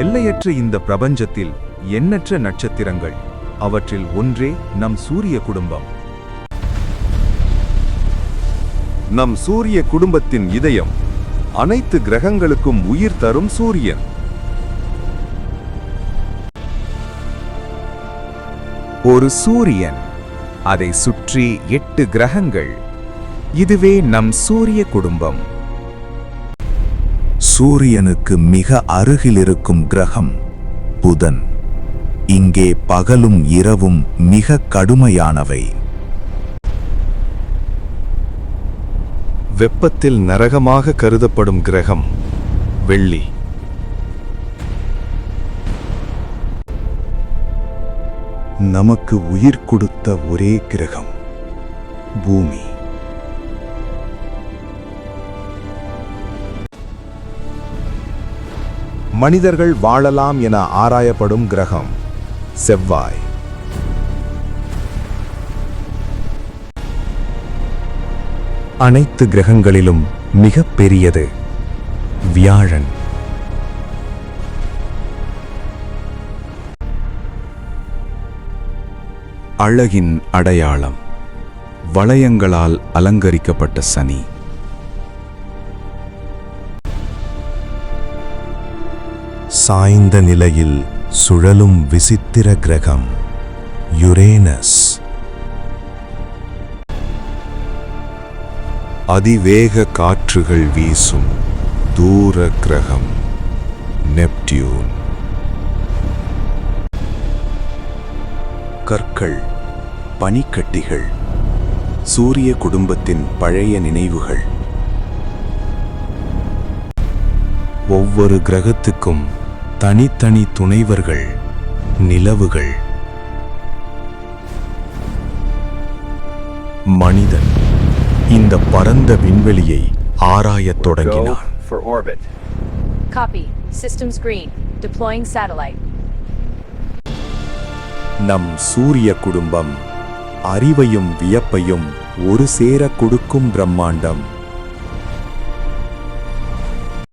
எல்லையற்ற இந்த பிரபஞ்சத்தில் எண்ணற்ற நட்சத்திரங்கள் அவற்றில் ஒன்றே நம் சூரிய குடும்பம். நம் சூரிய குடும்பத்தின் இதயம் அனைத்து கிரகங்களுக்கும் உயிர் தரும் சூரியன். ஒரு சூரியன் அதை சுற்றி எட்டு கிரகங்கள். இதுவே நம் சூரிய குடும்பம். சூரியனுக்கு மிக அருகில் இருக்கும் கிரகம் புதன். இங்கே பகலும் இரவும் மிக கடுமையானவை. வெப்பத்தில் நரகமாக கருதப்படும் கிரகம் வெள்ளி. நமக்கு உயிர் கொடுத்த ஒரே கிரகம் பூமி. மனிதர்கள் வாழலாம் என ஆராயப்படும் கிரகம் செவ்வாய். அனைத்து கிரகங்களிலும் மிக பெரியது வியாழன். அழகின் அடையாளம் வளையங்களால் அலங்கரிக்கப்பட்ட சனி. சாய்ந்த நிலையில் சுழலும் விசித்திர கிரகம் யுரேனஸ். அதிவேக காற்றுகள் வீசும் தூர கிரகம் நெப்டியூன். கற்கள் பனிக்கட்டிகள் சூரிய குடும்பத்தின் பழைய நினைவுகள். ஒவ்வொரு கிரகத்துக்கும் தனித்தனி துணைவர்கள் நிலவுகள். மனிதன் இந்த பரந்த விண்வெளியை ஆராயத் தொடங்கினான். நம் சூரிய குடும்பம் அறிவையும் வியப்பையும் ஒரு சேர கொடுக்கும் பிரம்மாண்டம்.